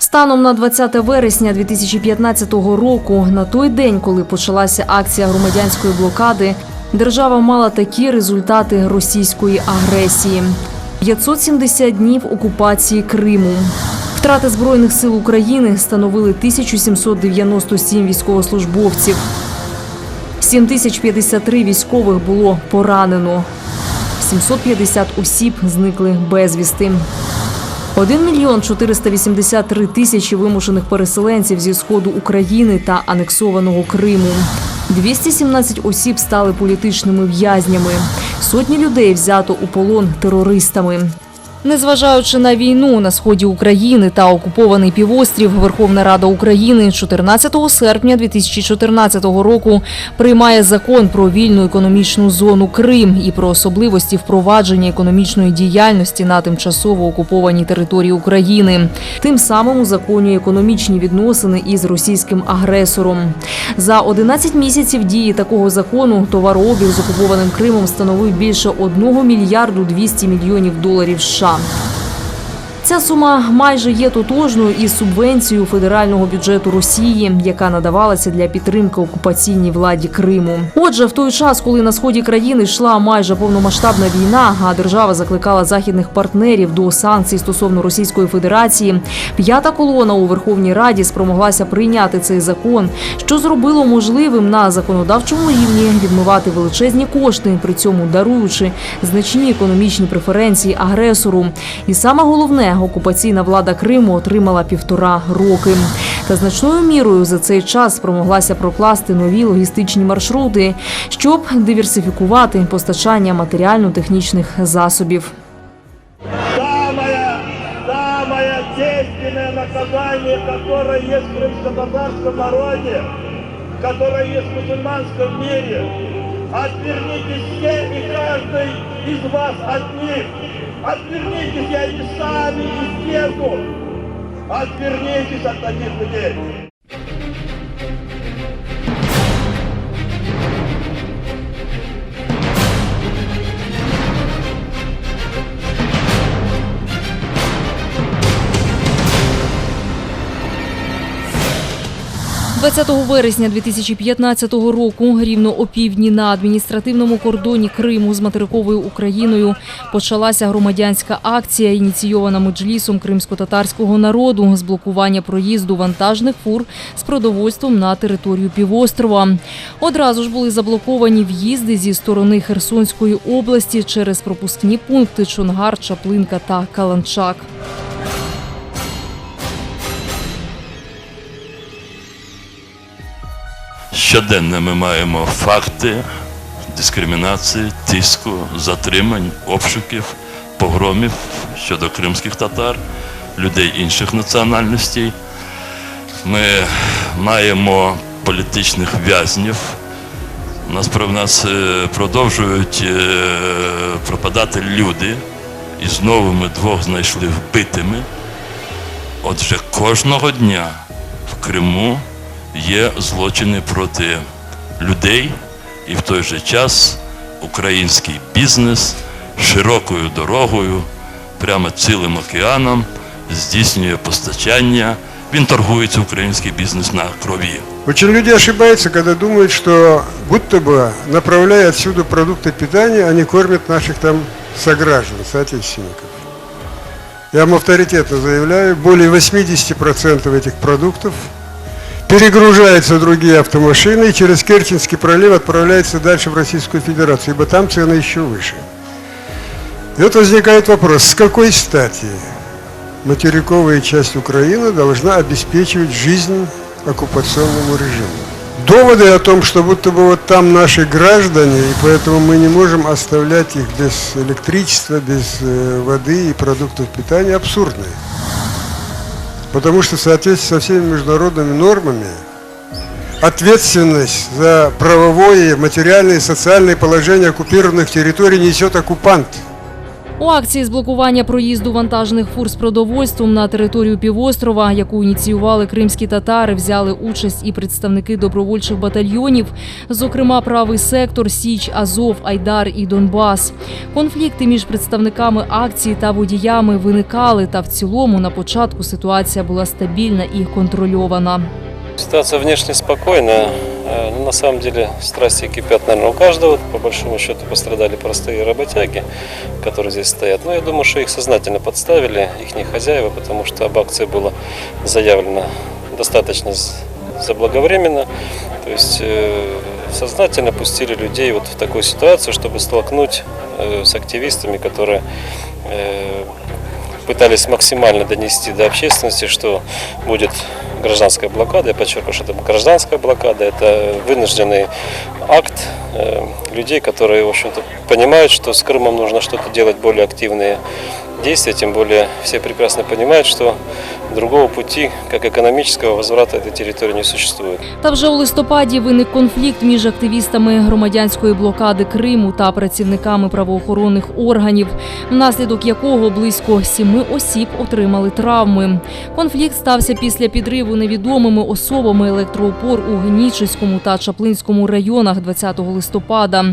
Станом на 20 вересня 2015 року, на той день, коли почалася акція громадянської блокади, держава мала такі результати російської агресії: 570 днів окупації Криму. Втрати збройних сил України становили 1797 військовослужбовців. 7053 військових було поранено. 750 осіб зникли безвісти. 1 мільйон 483 тисячі вимушених переселенців зі сходу України та анексованого Криму. 217 осіб стали політичними в'язнями. Сотні людей взято у полон терористами. Незважаючи на війну на сході України та окупований півострів, Верховна Рада України 14 серпня 2014 року приймає закон про вільну економічну зону Крим і про особливості впровадження економічної діяльності на тимчасово окупованій території України. Тим самим узаконює економічні відносини із російським агресором. За 11 місяців дії такого закону товарообіг з окупованим Кримом становив більше 1 мільярду 200 мільйонів доларів США. mom. Ця сума майже є тотожною із субвенцією федерального бюджету Росії, яка надавалася для підтримки окупаційній владі Криму. Отже, в той час, коли на сході країни йшла майже повномасштабна війна, а держава закликала західних партнерів до санкцій стосовно Російської Федерації, п'ята колона у Верховній Раді спромоглася прийняти цей закон, що зробило можливим на законодавчому рівні відмивати величезні кошти, при цьому даруючи значні економічні преференції агресору. І саме головне, окупаційна влада Криму отримала півтора роки. Та значною мірою за цей час спромоглася прокласти нові логістичні маршрути, щоб диверсифікувати постачання матеріально-технічних засобів. действенное наказание, которое есть в крымско-татарском народе, которое есть в мусульманском мире. Отвернитесь все и каждый из вас от них. Отвернитесь, и не сами исчезнут. Отвернитесь от таких людей. 20 вересня 2015 року, рівно о півдні на адміністративному кордоні Криму з материковою Україною почалася громадянська акція, ініційована меджлісом кримсько-татарського народу з блокування проїзду вантажних фур з продовольством на територію півострова. Одразу ж були заблоковані в'їзди зі сторони Херсонської області через пропускні пункти Чонгар, Чаплинка та Каланчак. Щоденно ми маємо факти дискримінації, тиску, затримань, обшуків, погромів щодо кримських татар, людей інших національностей. Ми маємо політичних в'язнів. Нас про нас е, продовжують е, пропадати люди, і знову ми двох знайшли вбитими. Отже, кожного дня в Криму є злочини проти людей, і в той же час український бізнес широкою дорогою, прямо цілим океаном здійснює постачання. Він торгується український бізнес на крові. Очень люди ошибаются, когда думают, что будто бы, направляя отсюда продукты питания, они кормят наших там сограждан, соотечественников. Я вам авторитетно заявляю, более 80% этих продуктов перегружаются другие автомашины и через Керченский пролив отправляются дальше в Российскую Федерацию, ибо там цены еще выше. И вот возникает вопрос, с какой стати материковая часть Украины должна обеспечивать жизнь оккупационному режиму? Доводы о том, что будто бы вот там наши граждане, и поэтому мы не можем оставлять их без электричества, без э, воды и продуктов питания, абсурдные. Потому что в соответствии со всеми международными нормами ответственность за правовое, материальное и социальное положение оккупированных территорий несет оккупант. У акції з блокування проїзду вантажних фур з продовольством на територію півострова, яку ініціювали кримські татари, взяли участь і представники добровольчих батальйонів, зокрема правий сектор, Січ, Азов, Айдар і Донбас. Конфлікти між представниками акції та водіями виникали, та в цілому на початку ситуація була стабільна і контрольована. Ситуация внешне спокойная, э, но на самом деле страсти кипят, наверное, у каждого. По большому счету пострадали простые работяги, которые здесь стоят. Но я думаю, что их сознательно подставили, их хозяева, потому что об акции было заявлено достаточно заблаговременно. То есть э, сознательно пустили людей вот в такую ситуацию, чтобы столкнуть э, с активистами, которые пытались максимально донести до общественности, что будет гражданская блокада. Я подчеркиваю, что это гражданская блокада, это вынужденный акт э, людей, которые, в общем-то, понимают, что с Крымом нужно что-то делать более активные действия, тем более все прекрасно понимают, что другого пути, как экономического возврата этой территории не существует. Та вже у листопаді виник конфлікт між активістами громадянської блокади Криму та працівниками правоохоронних органів, внаслідок якого близько сіми осіб отримали травми. Конфлікт стався після підриву невідомими особами електроопор у Генічеському та Чаплинському районах 20 листопада.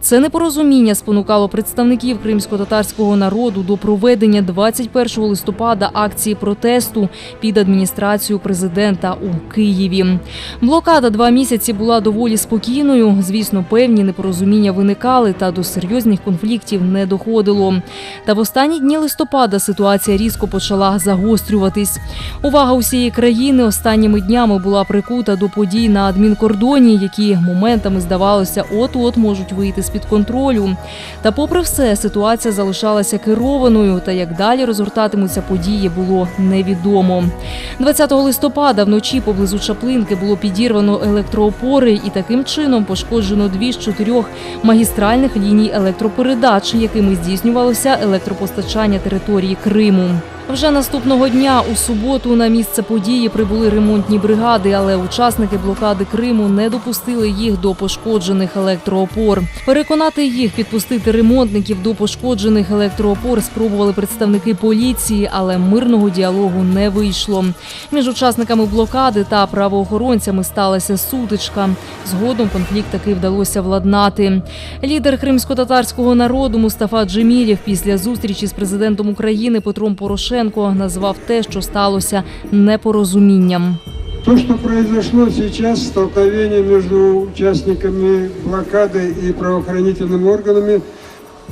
Це непорозуміння спонукало представників кримсько-татарського народу до проведення 21 листопада акції протесту під адміністрацію президента у Києві. Блокада два місяці була доволі спокійною. Звісно, певні непорозуміння виникали та до серйозних конфліктів не доходило. Та в останні дні листопада ситуація різко почала загострюватись. Увага усієї країни останніми днями була прикута до подій на адмінкордоні, які моментами здавалося, от-от можуть вийти з під контролю. Та, попри все, ситуація залишалася керованою. Та як далі розгортатимуться події, було невідомо. 20 листопада вночі поблизу Чаплинки було підірвано електроопори і таким чином пошкоджено дві з чотирьох магістральних ліній електропередач, якими здійснювалося електропостачання території Криму. Вже наступного дня у суботу на місце події прибули ремонтні бригади, але учасники блокади Криму не допустили їх до пошкоджених електроопор. Переконати їх підпустити ремонтників до пошкоджених електроопор спробували представники поліції, але мирного діалогу не вийшло. Між учасниками блокади та правоохоронцями сталася сутичка. Згодом конфлікт таки вдалося владнати. Лідер кримсько-татарського народу Мустафа Джемілєв після зустрічі з президентом України Петром Порошенко назвав те, що сталося непорозумінням. То, что произошло сейчас, столкновение между участниками блокады и правоохранительными органами,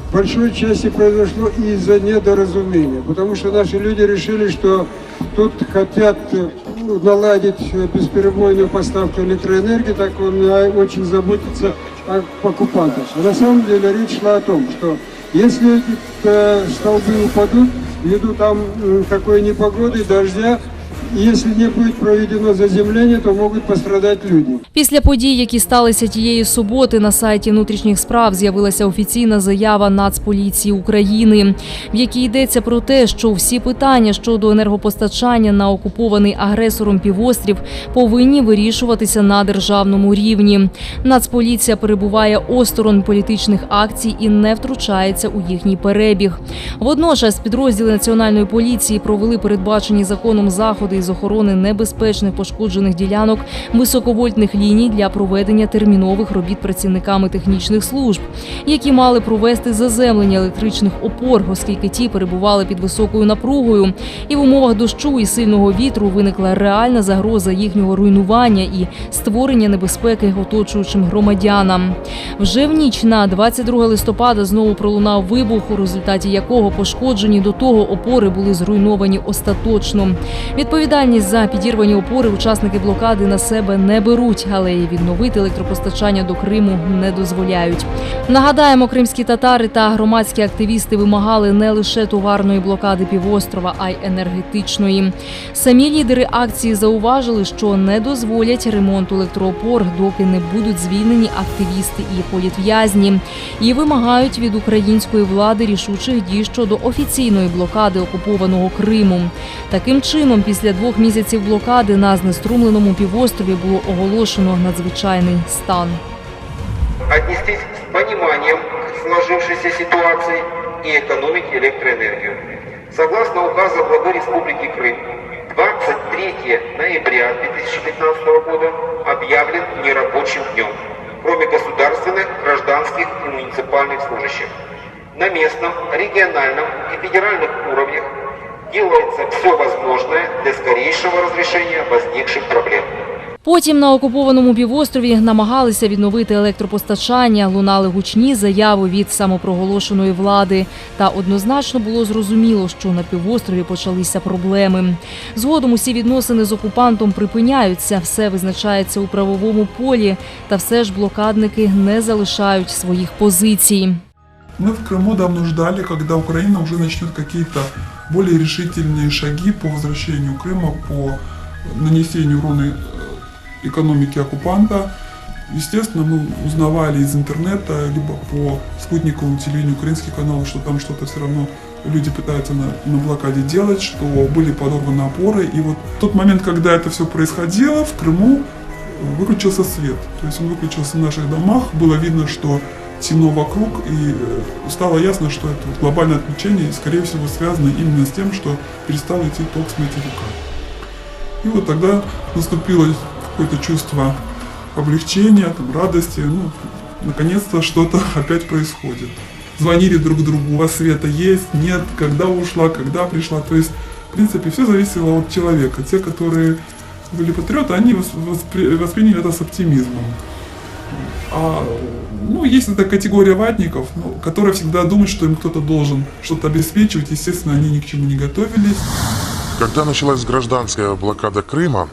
в большой части произошло из-за недоразумения. Потому что наши люди решили, что тут хотят э, ну, наладить э, бесперебойную поставку электроэнергии, так он э, очень заботится о покупантах. А на самом деле речь шла о том, что если эти э, столбы упадут ввиду там такой непогоды, дождя, если не будет проведено заземление, то могут пострадать люди. Після подій, які сталися тієї суботи, на сайті внутрішніх справ з'явилася офіційна заява Нацполіції України, в якій йдеться про те, що всі питання щодо енергопостачання на окупований агресором півострів повинні вирішуватися на державному рівні. Нацполіція перебуває осторонь політичних акцій і не втручається у їхній перебіг. Водночас підрозділи національної поліції провели передбачені законом заходи із охорони небезпечних пошкоджених ділянок високовольтних ліній для проведення термінових робіт працівниками технічних служб, які мали провести заземлення електричних опор, оскільки ті перебували під високою напругою, і в умовах дощу і сильного вітру виникла реальна загроза їхнього руйнування і створення небезпеки оточуючим громадянам. Вже в ніч на 22 листопада знову пролунав вибух, у результаті якого пошкоджені до того опори були зруйновані остаточно. Відповідальність за підірвані опори учасники блокади на себе не беруть, але й відновити електропостачання до Криму не дозволяють. Нагадаємо, кримські татари та громадські активісти вимагали не лише товарної блокади півострова, а й енергетичної. Самі лідери акції зауважили, що не дозволять ремонту електроопор, доки не будуть звільнені активісти і політв'язні, і вимагають від української влади рішучих дій щодо офіційної блокади окупованого Криму. Таким чином, після двох місяців блокади на знеструмленому півострові було оголошено надзвичайний стан. отнестись с пониманием к сложившейся ситуации и экономить электроэнергию. Согласно указа главы Республики Крым, 23 ноября 2015 года объявлен нерабочим днем, кроме государственных, гражданских и муниципальных служащих. На местном, региональном и федеральных уровнях делается все возможное для скорейшего разрешения возникших проблем. Потім на окупованому півострові намагалися відновити електропостачання, лунали гучні заяви від самопроголошеної влади. Та однозначно було зрозуміло, що на півострові почалися проблеми. Згодом усі відносини з окупантом припиняються, все визначається у правовому полі, та все ж блокадники не залишають своїх позицій. Мы в Крыму давно ждали, когда Украина уже начнет какие-то более решительные шаги по возвращению Крыма, по нанесению урона э, экономике оккупанта. Естественно, мы узнавали из интернета, либо по спутниковому телевидению украинских каналов, что там что-то все равно люди пытаются на, на блокаде делать, что были подорваны опоры. И вот тот момент, когда это все происходило, в Крыму э, выключился свет. То есть он выключился в наших домах, было видно, что темно вокруг, и э, стало ясно, что это глобальное отключение, скорее всего, связано именно с тем, что перестал идти ток с материка. И вот тогда наступило какое-то чувство облегчения, там, радости, ну, наконец-то что-то опять происходит. Звонили друг другу, у вас света есть, нет, когда ушла, когда пришла. То есть, в принципе, все зависело от человека. Те, которые были патриоты, они вос- воспри- восприняли это с оптимизмом. А ну, есть эта категория ватников, ну, которые всегда думают, что им кто-то должен что-то обеспечивать. Естественно, они ни к чему не готовились. Когда началась гражданская блокада Крыма,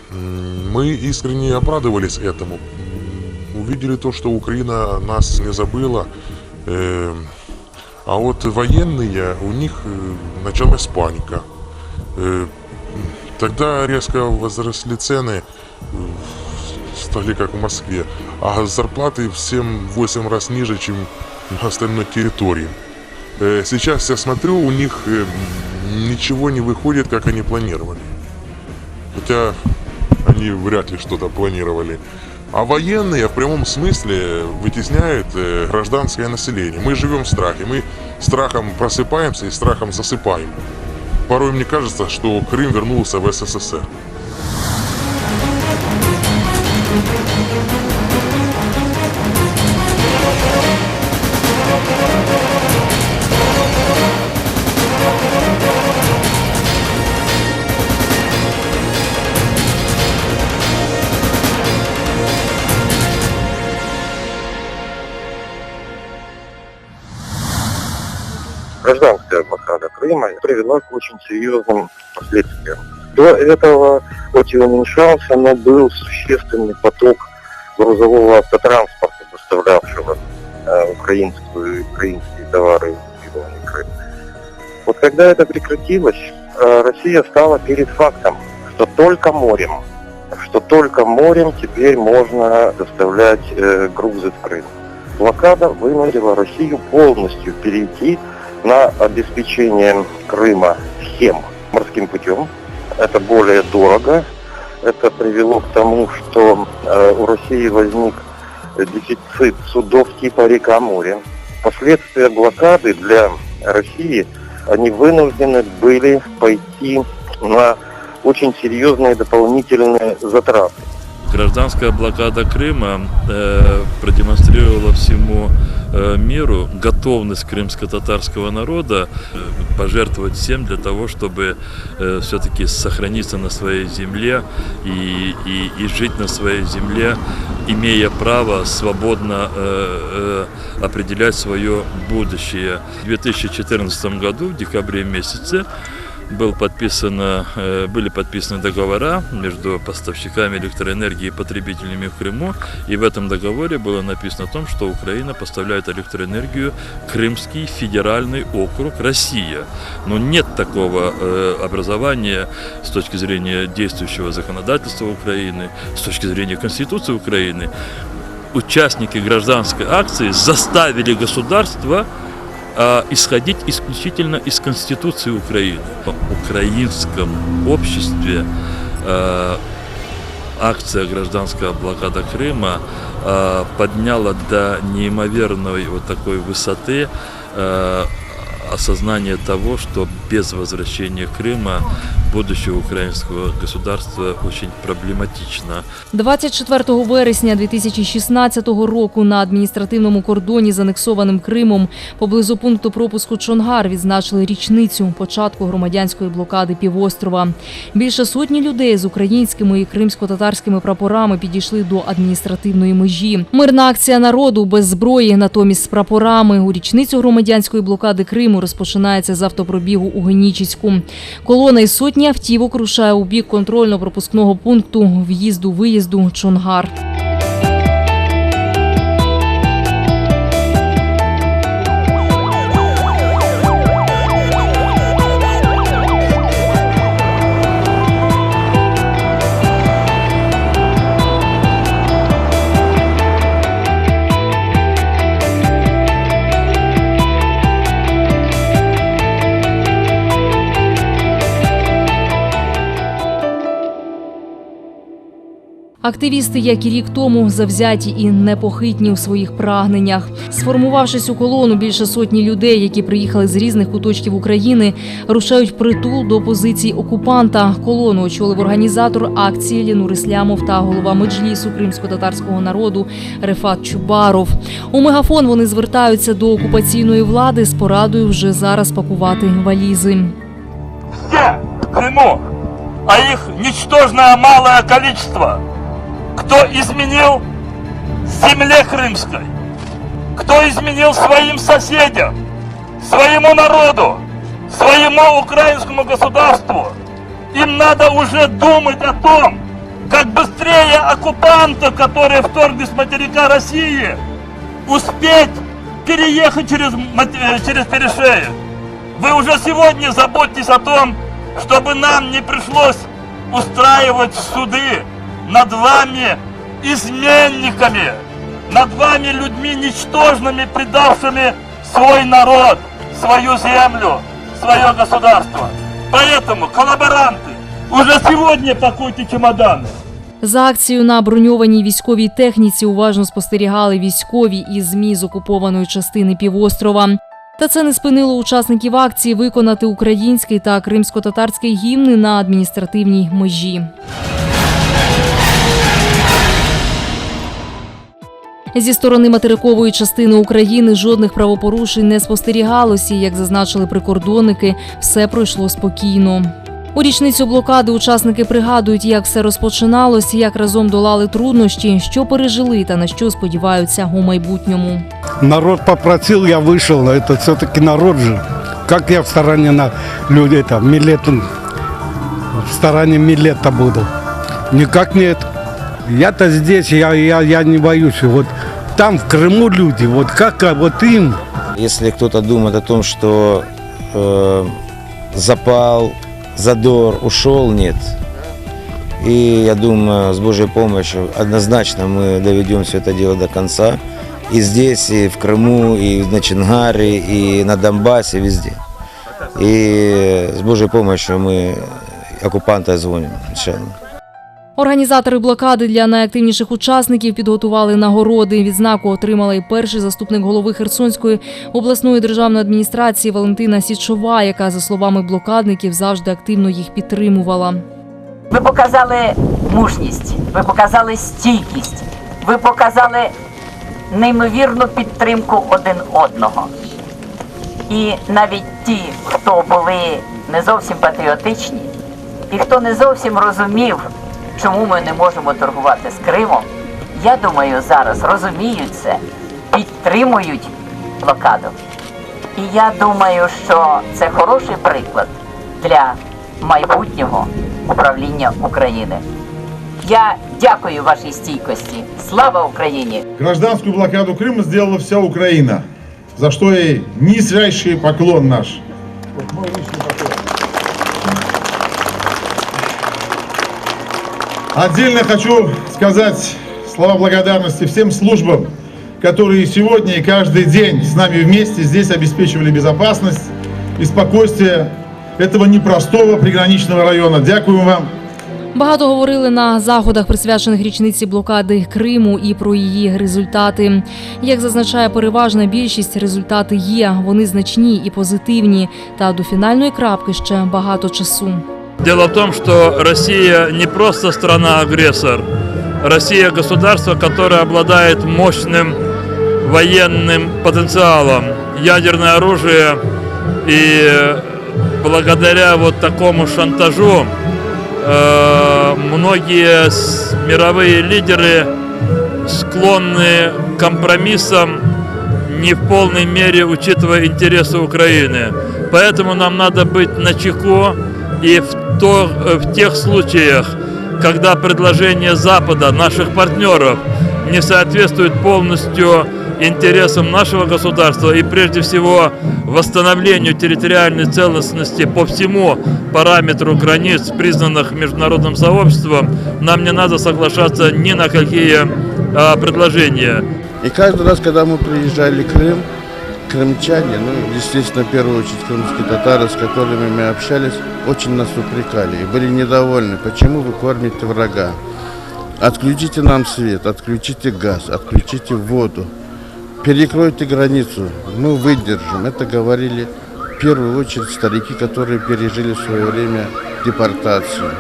мы искренне обрадовались этому. Увидели то, что Украина нас не забыла. Э, А вот военные, у них э, началась паника. Э, Тогда резко возросли цены, стали как в Москве, а зарплаты в 7-8 раз ниже, чем на остальной территории. Э, Сейчас я смотрю, у них э, ничего не выходит, как они планировали. Хотя они вряд ли что-то планировали. А военные в прямом смысле вытесняют э, гражданское население. Мы живем в страхе. Мы страхом просыпаемся и страхом засыпаем. Порой мне кажется, что Крым вернулся в СССР. Гражданская блокада Крыма привела к очень серьезным последствиям. До этого, хоть и уменьшался, но был существенный поток грузового автотранспорта, доставлявшего э, украинскую, украинские товары в оккупированный Крым. Вот когда это прекратилось, э, Россия стала перед фактом, что только морем, что только морем теперь можно доставлять э, грузы в Крым. Блокада вынудила Россию полностью перейти на обеспечение Крыма всем морским путем. Это более дорого. Это привело к тому, что э, у России возник дефицит судов типа река-море. Последствия блокады для России, они вынуждены были пойти на очень серьезные дополнительные затраты. Гражданская блокада Крыма э, продемонстрировала всему э, миру готовность крымско-татарского народа э, пожертвовать всем для того, чтобы э, все-таки сохраниться на своей земле и, и, и жить на своей земле, имея право свободно э, э, определять свое будущее. В 2014 году, в декабре месяце, был подписано, э, были подписаны договора между поставщиками электроэнергии и потребителями в Крыму. И в этом договоре было написано о том, что Украина поставляет электроэнергию Крымский федеральный округ Россия. Но нет такого э, образования с точки зрения действующего законодательства Украины, с точки зрения Конституции Украины. Участники гражданской акции заставили государство а, исходить исключительно из Конституции Украины. В украинском обществе а, акция «Гражданская блокада Крыма» а, подняла до неимоверной вот такой высоты а, осознание того, что без возвращения Крыма будущее украинского государства очень проблематично. 24 вересня 2016 року на адміністративному кордоні з анексованим Кримом поблизу пункту пропуску Чонгар відзначили річницю початку громадянської блокади півострова. Більше сотні людей з українськими і кримсько-татарськими прапорами підійшли до адміністративної межі. Мирна акція народу без зброї, натомість з прапорами. У річницю громадянської блокади Криму розпочинається з автопробігу у Генічіську. Колона із сотні автівок рушає у бік контрольно-пропускного пункту в'їзду-виїзду Чонгар. Активісти, як і рік тому, завзяті і непохитні у своїх прагненнях. Сформувавшись у колону, більше сотні людей, які приїхали з різних куточків України, рушають притул до позицій окупанта. Колону очолив організатор акції Лінур Іслямов та голова меджлісу кримсько-татарського народу Рефат Чубаров. У мегафон вони звертаються до окупаційної влади з порадою вже зараз пакувати валізи. Все в а их ничтожное малое количество, кто изменил земле крымской, кто изменил своим соседям, своему народу, своему украинскому государству, им надо уже думать о том, как быстрее оккупанты, которые вторглись с материка России, успеть переехать через, э, через перешеек. Вы уже сегодня заботьтесь о том, чтобы нам не пришлось устраивать суды над вами изменниками, над вами людьми ничтожными, предавшими свой народ, свою землю, свое государство. Поэтому, коллаборанты, уже сегодня пакуйте чемоданы. За акцією на броньованій військовій техніці уважно спостерігали військові і ЗМІ з окупованої частини півострова. Та це не спинило учасників акції виконати український та кримсько-татарський гімни на адміністративній межі. Зі сторони материкової частини України жодних правопорушень не спостерігалося. Як зазначили прикордонники, все пройшло спокійно. У річницю блокади учасники пригадують, як все розпочиналось, як разом долали труднощі, що пережили та на що сподіваються у майбутньому. Народ попросил, я но это все-таки народ же. Как я в стороне на людей там, Милета, в стороне Милета буду? Никак нет. Я-то здесь, я, я, я не боюсь. Вот там, в Крыму люди, вот как а вот им, Если кто-то думает о том, что э, запал, задор ушел, нет. И я думаю, с Божьей помощью однозначно мы доведем все это дело до конца. И здесь, и в Крыму, и на Чингаре, и на Донбассе, везде. И с Божьей помощью мы оккупанта звоним, иншаллах. Організатори блокади для найактивніших учасників підготували нагороди. Відзнаку отримала і перший заступник голови Херсонської обласної державної адміністрації Валентина Січова, яка, за словами блокадників, завжди активно їх підтримувала. Ви показали мужність, ви показали стійкість, ви показали неймовірну підтримку один одного. І навіть ті, хто були не зовсім патріотичні, і хто не зовсім розумів, чому ми не можемо торгувати з Кримом, я думаю, зараз розуміють це, підтримують блокаду. І я думаю, що це хороший приклад для майбутнього управління України. Я дякую вашій стійкості. Слава Україні! Гражданскую блокаду Крыма сделала вся Украина, за что ей нижайший поклон наш. Отдельно хочу сказать слова благодарности всем службам, которые сегодня и каждый день с нами вместе здесь обеспечивали безопасность и спокойствие этого непростого приграничного района. Дякую вам. Багато говорили на заходах, присвячених річниці блокади Криму і про її результати. Як зазначає переважна більшість, результати є. Вони значні і позитивні. Та до фінальної крапки ще багато часу. Дело в том, что Россия не просто страна-агрессор. Россия государство, которое обладает мощным военным потенциалом, ядерное оружие. И благодаря вот такому шантажу э, многие мировые лидеры склонны к компромиссам, не в полной мере учитывая интересы Украины. Поэтому нам надо быть начеку и в, то, э, в тех случаях, когда предложение Запада, наших партнеров, не соответствует полностью интересам нашего государства и прежде всего восстановлению территориальной целостности по всему параметру границ, признанных международным сообществом, нам не надо соглашаться ни на какие а, предложения. И каждый раз, когда мы приезжали в Крым, крымчане, ну, естественно, в первую очередь крымские татары, с которыми мы общались, очень нас упрекали и были недовольны, почему вы кормите врага. Отключите нам свет, отключите газ, отключите воду, перекройте границу, мы выдержим. Это говорили в первую очередь старики, которые пережили в свое время депортацию.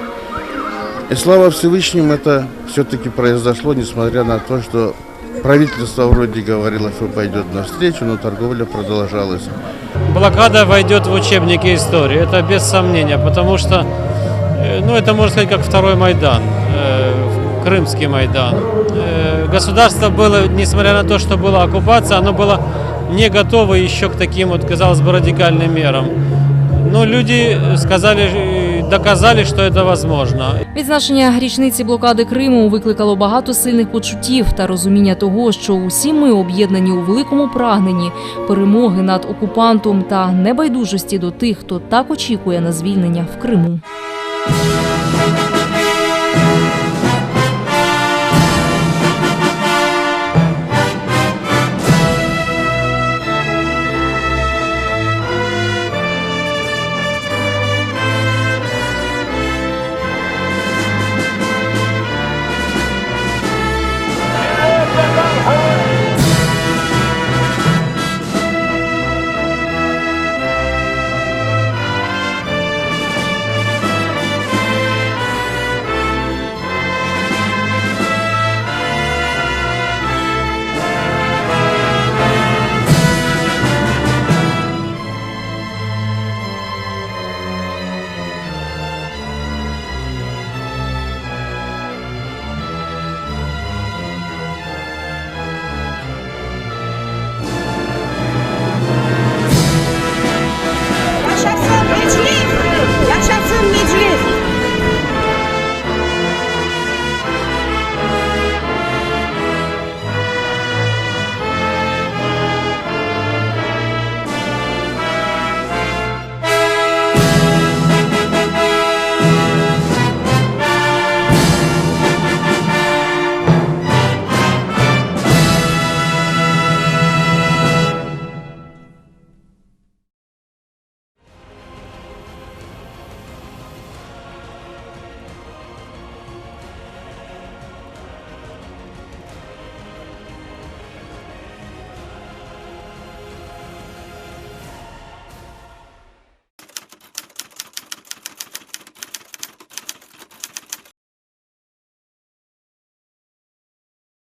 И слава Всевышнему, это все-таки произошло, несмотря на то, что правительство вроде говорило, что пойдет навстречу, но торговля продолжалась. Блокада войдет в учебники истории, это без сомнения, потому что, э, ну, это можно сказать как второй Майдан, э, Крымский Майдан. Э, Государство было, несмотря на то, что была оккупация, оно было не готово еще к таким вот, казалось бы, радикальным мерам. Но люди сказали, доказали, що це можливо. Відзначення річниці блокади Криму викликало багато сильних почуттів та розуміння того, що усі ми об'єднані у великому прагненні перемоги над окупантом та небайдужості до тих, хто так очікує на звільнення в Криму.